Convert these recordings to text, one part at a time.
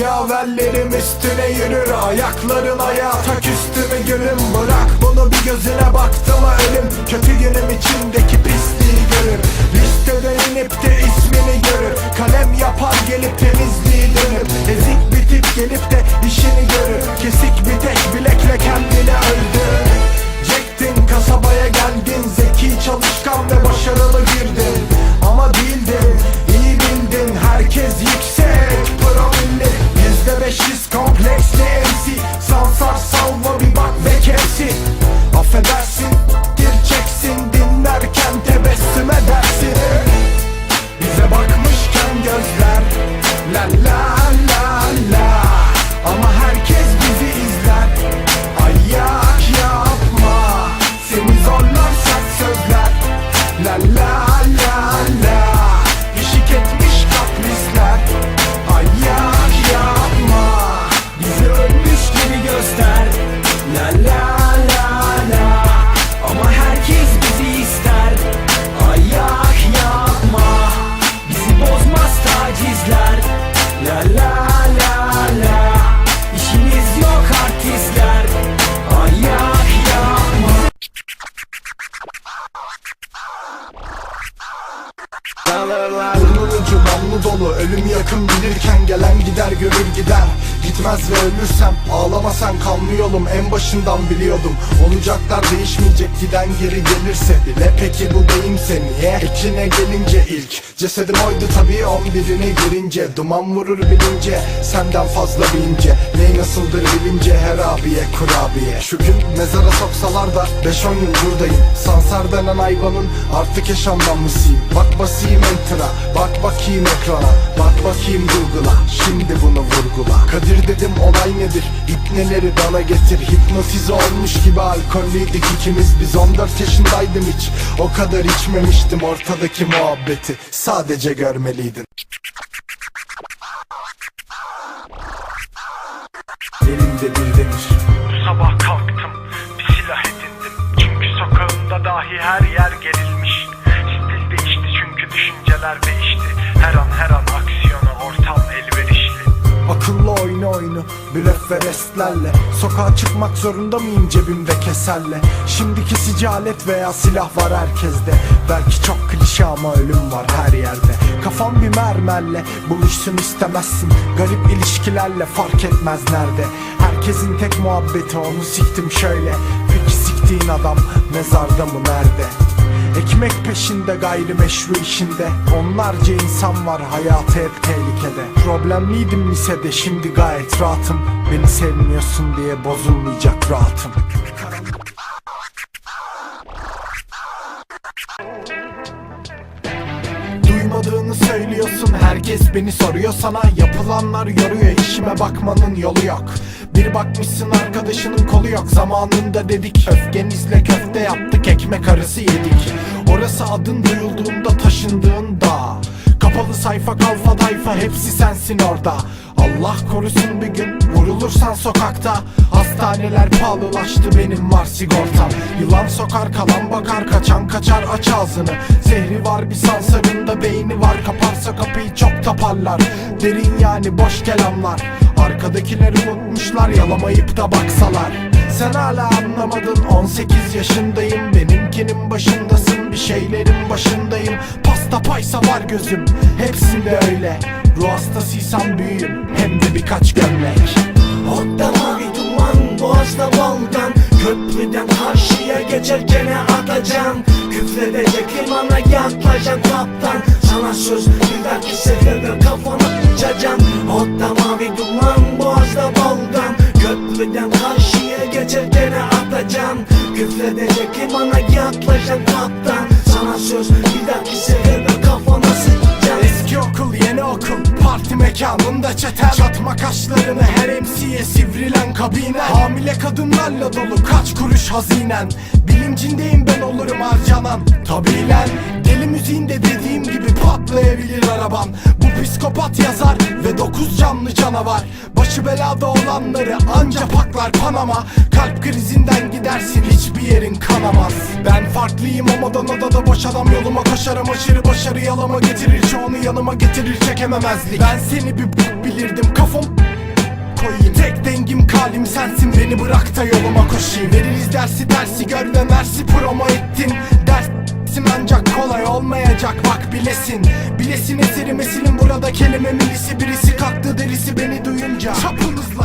Cengaverlerim üstüne yürür Ayakların ayağa tak üstüme gülüm. Bırak bunu bir gözüne baktı mı ölüm. Kötü günüm içindeki pisliği görür. Listeden inip de ismini görür. Kalem yapar gelip temizliği dönür Ezik bitip gelip de işini görür. Kesik bir tek bilekle Gitmez ve ölürsem ağlama sen kanlı yolum En başından biliyordum. Olacaklar değişmeyecek. Giden geri gelirse bile. Peki bu deyimse niye? Ekine gelince ilk. Cesedim oydu tabii on birine girince. Duman vurur bilince Senden fazla bilince. Ney nasıldır bilince her abiye kurabiye. Şu gün mezara soksalar da 5-10 yıl buradayım. Sansar denen hayvanın artık yaşanmamışıyım Bak basayım enter'a Bak bakayım ekrana. Bak bakayım Google'a. Şimdi bunu vurgula. Kadir dedim olay nedir? İpneleri bana getir. Hipnotize olmuş gibi alkollüydük ikimiz. Biz 14 yaşındaydım hiç. O kadar içmemiştim ortadaki muhabbeti. Sadece görmeliydin. Elimde bir demir Bu sabah kalktım bir silah edindim. Çünkü sokağımda dahi her yer gerilmiş. Stil değişti çünkü düşünceler değişti Her an her an aksiyona ortam elverişli. Akıllı oyunu oyunu blöf ve restlerle. Sokağa çıkmak zorunda mıyım cebimde keserle Şimdiki sicalet veya silah var herkeste. Belki çok klişe ama ölüm var her yerde. Kafam bir mermerle buluşsun istemezsin. Garip ilişkilerle fark etmez nerede. Herkesin tek muhabbeti onu siktim şöyle. Peki siktiğin adam mezarda mı nerede? Ekmek peşinde gayrimeşru işinde. Onlarca insan var hayatı hep tehlikede. Problemliydim lisede şimdi gayet rahatım. Beni sevmiyorsun diye bozulmayacak rahatım. Duymadığını söylüyorsun herkes beni soruyor. Sana Yapılanlar yoruyor işime bakmanın yolu yok Bir bakmışsın arkadaşının kolu yok. Zamanında dedik öfkenizle köfte yaptık ekmek arası yedik. Orası adın duyulduğunda taşındığın dağ Kapalı sayfa kalfa tayfa hepsi sensin orada. Allah korusun bir gün vurulursan sokakta Hastaneler pahalılaştı benim var sigortam. Yılan sokar kalan bakar kaçan kaçar aç ağzını. Zehri var bir sansarında beyni var. Kaparsa kapıyı çok taparlar. Derin yani boş kelamlar. Arkadakileri unutmuşlar yalamayıp da baksalar. Sen hala anlamadın 18 yaşındayım. Benimkinin başındasın bir şeylerin başındayım. Pasta paysa var gözüm hepsinde öyle. Ruh hastasıysan büyüyüm hem de birkaç gömlek. Otta mavi duman boğazda volkan Köprüden karşıya geçerken atacağım. Küfredecek limana yaklaşan kaptan. Sana söz bir dahaki sefere kafana uçacağım Otta mavi duman boğazda volkan Köprüden karşıya geçerken atacağım. Küfredecek limana yaklaşan kaptan mekanında çeter Çatma kaşlarını her MC'ye sivrilen kabine Hamile kadınlarla dolu kaç kuruş hazinen Bilincindeyim ben olurum harcanan Tabii lan Deli müziğinde dediğim gibi patlayabilir araban Bu psikopat yazar ve dokuz canlı canavar. Başı belada olanları anca paklar Panama. Kalp krizinden gidersin hiçbir yerin kanamaz. Ben farklıyım o modan odada boş adam yoluma koşarım. Aşırı başarı yalama getirir çoğunu yanıma getirir çekememezlik. Ben seni bir bok bilirdim kafam koyayım Tek dengim kalim sensin beni bırak da yoluma koşayım. Veririz dersi dersi gör ve mersi promo ettin. Dersim ancak kolay olmayacak bak bilesin. Bilesin eserim esilin burada kelime milisi Birisi kalktı derisi beni duyunca. Çapınızla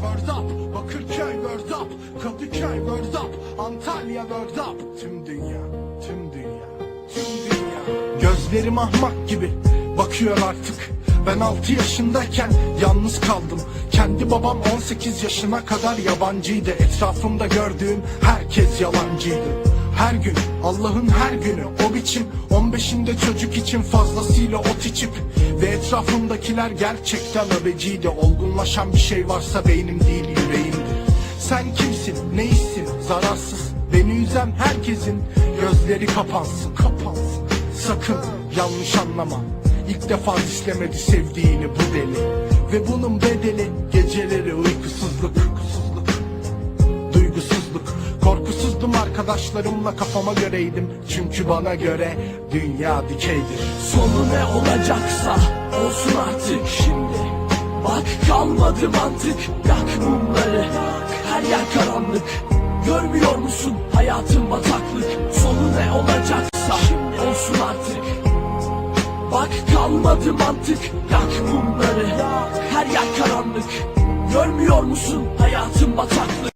word up, Bakırköy word up, Kadıköy word up, Antalya word up. Tüm dünya, tüm dünya, tüm dünya. Gözlerim ahmak gibi bakıyor artık. Ben 6 yaşındayken yalnız kaldım. Kendi babam 18 yaşına kadar yabancıydı. Etrafımda gördüğüm herkes yalancıydı her gün. Allah'ın her günü. O biçim. 15'inde çocuk için fazlasıyla ot içip Ve etrafımdakiler gerçekten öbeciydi Olgunlaşan bir şey varsa beynim değil yüreğimdir. Sen kimsin? Neysin zararsız. Beni üzen herkesin gözleri kapansın Kapansın. Sakın yanlış anlama. İlk defa istemedi sevdiğini bu deli. Ve bunun bedeli geceleri uykusuzluk Uykusuzluk Korkusuzdum arkadaşlarımla kafama göreydim. Çünkü bana göre dünya dikeydir. Sonu ne olacaksa olsun artık şimdi. Bak kalmadı mantık Yak mumları Her yer karanlık. Görmüyor musun hayatın bataklık? Sonu ne olacaksa olsun artık. Bak kalmadı mantık Yak mumları Her yer karanlık. Görmüyor musun hayatın bataklık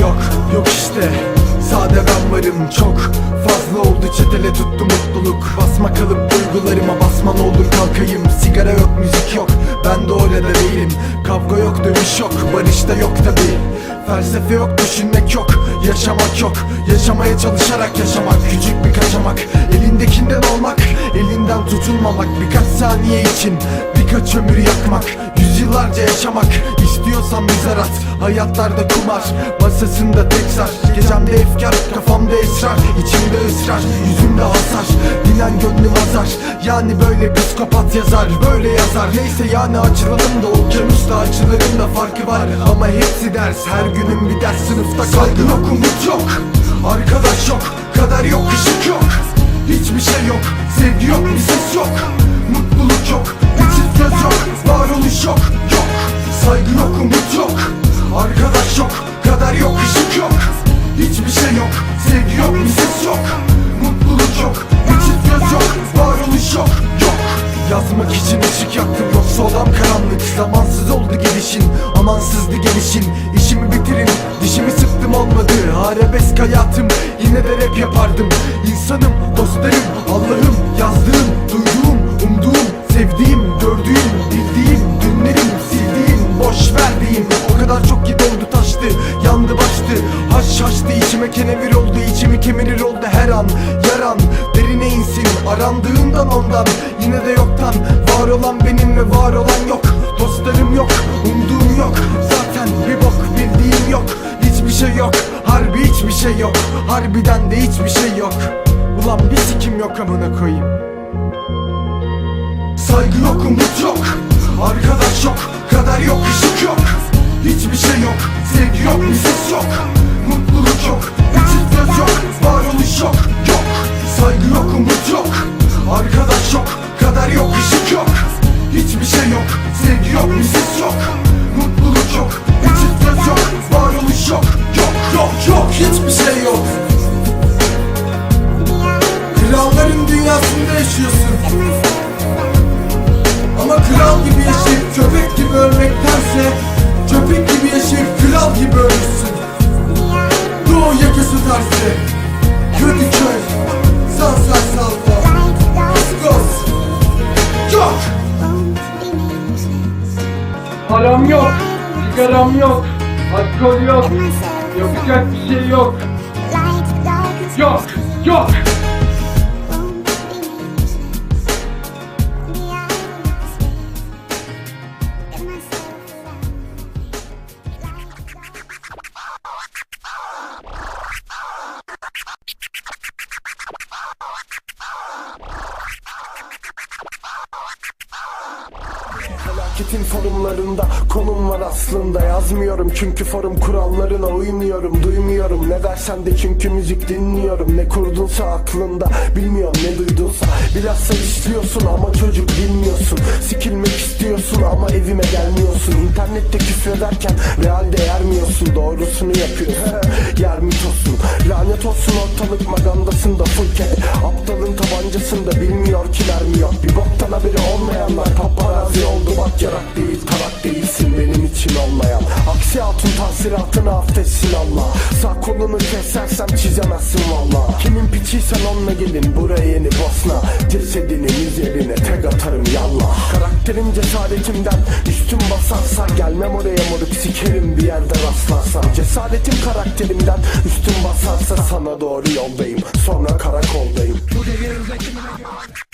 Yok yok işte. Sade ben varım çok. Fazla oldu çetele tuttu mutluluk. Basma kalıp duygularıma basma ne olur kalkayım. Sigara yok müzik yok. Ben de orada değilim. Kavga yok dövüş yok. Barış da yok tabi Felsefe yok düşünmek yok. Yaşamak yok. Yaşamaya çalışarak yaşamak. Küçük bir kaçamak. Elindekinden olmak. Elinden tutulmamak Birkaç saniye için. Birkaç ömür yakmak Yüzyıllarca yaşamak. İstiyorsan müzarat Hayatlarda kumar. Masasında tek zar. Gecemde efkar Kafamda esrar. İçimde ısrar Yüzümde hasar. Dinen gönlüm azar. Yani böyle psikopat yazar Böyle yazar. Neyse yani açılalım da Okyanusta açıların da farkı var. Ama hepsi ders Her günün bir ders. Sınıfta saygı. yok umut yok. Arkadaş yok Kader yok ışık yok. Hiçbir şey yok Sevgi yok bir ses yok. Mutluluk yok Göz yok Varoluş yok Yok. Saygı yok umut yok. Arkadaş yok Kader yok ışık yok. Hiçbir şey yok Sevgi yok bir yok. Mutluluk yok çift göz yok. Varoluş yok Yok. Yazmak için ışık yaktım yoksa odam karanlık. Zamansız oldu gelişin amansızdı gelişin. İşimi bitirin dişimi sıktım olmadı. Arabesk hayatım yine de rap yapardım. İnsanım dostlarım kenevir oldu içimi kemirir oldu her an. Yaran derine insin arandığından ondan. Yine de yoktan var olan benim ve var olan yok. Dostlarım yok umduğum yok. Zaten bir bok bildiğim yok. Hiçbir şey yok harbi hiçbir şey yok. Harbiden de hiçbir şey yok. Ulan bir sikim yok amına koyayım. Saygı yok umut yok. Arkadaş yok Kader yok ışık yok Hiçbir şey yok. Sevgi yok ses yok. Mutluluk yok. Çift göz yok. Varoluş yok. Yok. Saygı yok umut yok. Arkadaş yok. Kader yok ışık yok. Hiçbir şey yok. Sevgi yok ses yok. Mutluluk yok. Çift göz yok. Varoluş yok. Yok yok yok. Hiçbir şey yok. Kralların dünyasında yaşıyorsun. Ama kral gibi yaşayıp köpek gibi ölmektense aslında Yazmıyorum çünkü forum kurallarına uymuyorum. Duymuyorum ne dersen de çünkü müzik dinliyorum. Ne kurdunsa aklında bilmiyorum ne duydunsa. Bilhassa istiyorsun ama çocuk bilmiyorsun. Sikilmek istiyorsun ama evime gelmiyorsun. İnternette küfrederken realde yermiyorsun Doğrusunu yapıyorsun. Yer mitosun Lanet olsun ortalık magandasında full cat Aptalın tabancasında bilmiyor ki mi yok Bir boktan haberi olmayanlar paparazzi oldu. Bak yarak değil tarak değilsin benim için olmayan Aksi hatun tahsilatını affetsin Allah. Sağ kolunu kesersem çizemezsin valla. Kimin piçiysen onunla gelin buraya yeni Bosna. Cesedinin üzerine tek atarım yallah. Karakterim cesaretimden üstüm basarsa Gelmem oraya moruk sikerim bir yerde rastlarsam Cesaretim karakterimden üstüm basarsa Sana doğru yoldayım. Sonra karakoldayım. Bu devirde kimine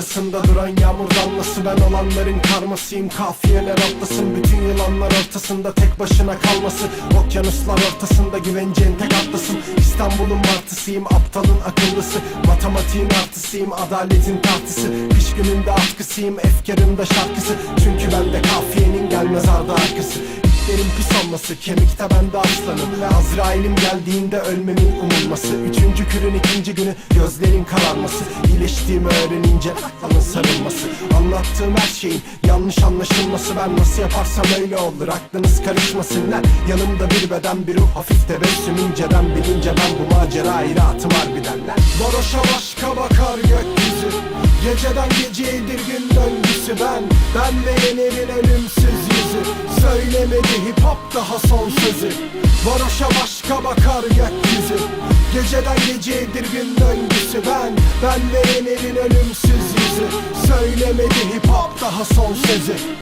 arasında duran yağmur damlası. Ben olanların karmasıyım kafiyeler atlasın. Bütün yılanlar ortasında tek başına kalması. Okyanuslar ortasında güveneceğin tek atlasın. İstanbul'un martısıyım aptalın akıllısı. Matematiğin artısıyım adaletin tartısı. Kış gününde atkısıyım efkarında şarkısı. Çünkü bende kafiyenin gelmez ardı arkası İtlerin pis olması Kemikte bende aslanım. Azrail'im geldiğinde ölmemin umulması. Üçüncü kürün ikinci günü Gözlerin kararması. İyileştiğimi öğrenince alın sarılması. Anlattığım her şeyin yanlış anlaşılması. Ben nasıl yaparsam öyle olur Aklınız karışmasınlar Yanımda bir beden bir ruh Hafif tebessüm inceden Bilince ben bu macera iratım harbiden. Varoşa başka bakar gökyüzü Geceden geceydir gün döngüsü ben. Ben de yenerin ölümsüz yüzü. Söylemedi hip hop daha son sözü. Varoşa başka bakar gökyüzü. Geceden geceydir gün döngüsü ben. Ben de yenerin ölümsüz yüzü. Söylemedi hip hop daha son sözü